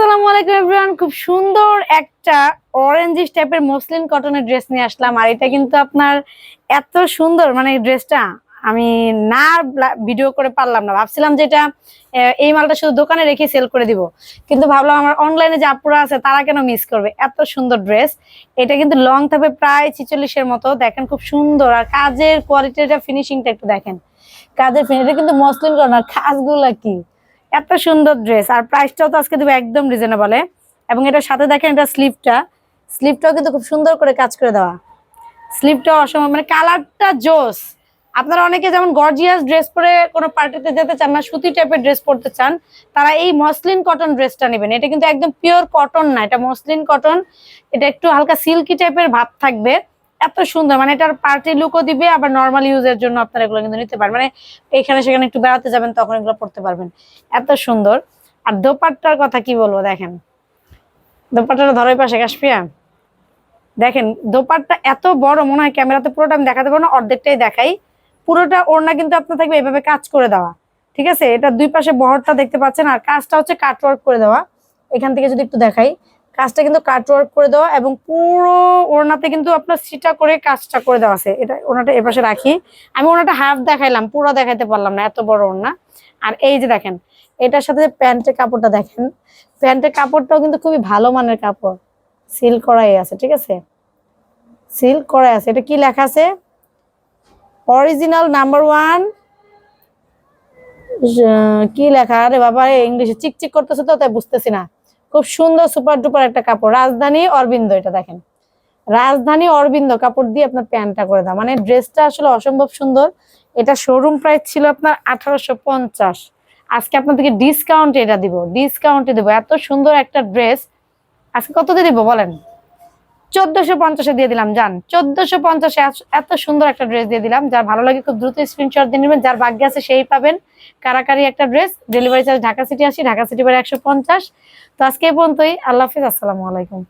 আসসালামু আলাইকুম এভরিওয়ান। খুব সুন্দর একটা অরেঞ্জিশ টাইপের মসলিন কটনের ড্রেস নিয়ে আসলাম। আর এটা কিন্তু আপনার এত সুন্দর মানে ড্রেসটা আমি না ভিডিও করে পারলাম না। ভাবছিলাম যে এটা এই মালটা শুধু দোকানে রেখে সেল করে দিব। কিন্তু ভাবলাম আমার অনলাইনে যে আপুরা আছে, তারা কেন মিস করবে? এত সুন্দর ড্রেস এটা কিন্তু লং থাকবে প্রায় ছিচল্লিশের মতো। দেখেন খুব সুন্দর। আর কাজের কোয়ালিটিটা ফিনিশিংটা একটু দেখেন। কাজের ফিনিশ এটা কিন্তু মসলিন কটন কাজগুলা কি? এত সুন্দর ড্রেস আর প্রাইসটাও তো আজকে দেবো একদম রিজনেবলে এবং এটার সাথে দেখেন এটা স্লিপটা স্লিপটাও কিন্তু খুব সুন্দর করে কাজ করে দেওয়া। স্লিপটাও অসম্ভব। মানে কালারটা জোস। আপনারা অনেকে যেমন গর্জিয়াস ড্রেস পরে কোনো পার্টিতে যেতে চান না, সুতি টাইপের ড্রেস পরতে চান, তারা এই মসলিন কটন ড্রেসটা নেবেন। এটা কিন্তু একদম পিওর কটন না, এটা মসলিন কটন এটা একটু হালকা সিল্কি টাইপের ভাব থাকবে। এত সুন্দর মানে এটার পার্টি লুকও দিবে, আবার নর্মাল ইউজের জন্য আপনারা এগুলো কিন্তু নিতে পারবেন। মানে এখানে সেখানে একটু বেড়াতে যাবেন, তখন এগুলো পড়তে পারবেন। এত সুন্দর। আর দোপাট্টার কথা কি বলব, দেখেন। দোপাট্টাটা ধরে পাশে কাশপিয়া দেখেন, দোপাট্টা এত বড়, মনে হয় ক্যামেরাতে পুরোটা আমি দেখাতে পারব না, অর্ধেকটাই দেখাই। পুরোটা ওড়না কিন্তু আপনার থাকবে এভাবে কাজ করে দেওয়া। ঠিক আছে? এটা দুই পাশে বহরটা দেখতে পাচ্ছেন, আর কাজটা হচ্ছে কাটওয়ার্ক করে দেওয়া। এখান থেকে যদি একটু দেখাই কাজটা কিন্তু কাটওয়ার্ক করে দেওয়া এবং পুরো ওড়নাতে কিন্তু আপনার সিটা করে কাজটা করে দেওয়া আছে। এটা ওনাটা এপাশে রাখি। আমি ওনাটা হাফ দেখাইলাম, পুরো দেখাইতে পারলাম না, এত বড় ওড়না। আর এই যে দেখেন, এটার সাথে যে প্যান্টের কাপড়টা দেখেন, প্যান্টের কাপড়টাও কিন্তু খুবই ভালো মানের কাপড়। সিল করাই আছে, ঠিক আছে? সিল করাই আছে। এটা কি লেখা আছে? অরিজিনাল নাম্বার ওয়ান কি লেখা? আরে বাবা ইংলিশে চিকচিক করতেছে তো, তাই বুঝতেছি না। খুব সুন্দর সুপার ডুপার একটা কাপড়। রাজধানী অরবিন্দ, এটা দেখেন। রাজধানী অরবিন্দ, কাপড় দিয়ে আপনার প্যান্টটা করে দাও। মানে ড্রেসটা আসলে অসম্ভব সুন্দর। এটা শোরুম প্রাইস ছিল আপনার আঠারোশো পঞ্চাশ। আজকে আপনাদেরকে ডিসকাউন্টে এটা দিব ডিসকাউন্টে দেবো। এত সুন্দর একটা ড্রেস আজকে কত দিয়ে দিব বলেন? চোদ্দশো পঞ্চাশে দিয়ে দিলাম যান চোদ্দশো পঞ্চাশে এত সুন্দর একটা ড্রেস দিয়ে দিলাম, যার ভালো লাগে খুব দ্রুত স্ক্রিনশট দিয়ে নেবেন। যার ভাগ্যে আছে সেই পাবেন কারাকারি একটা dress delivery charge Dhaka city আসি ঢাকা সিটি বারে একশো পঞ্চাশ। তো আজকে পর্যন্তই, আল্লাহ হাফিজ, আসসালামু আলাইকুম।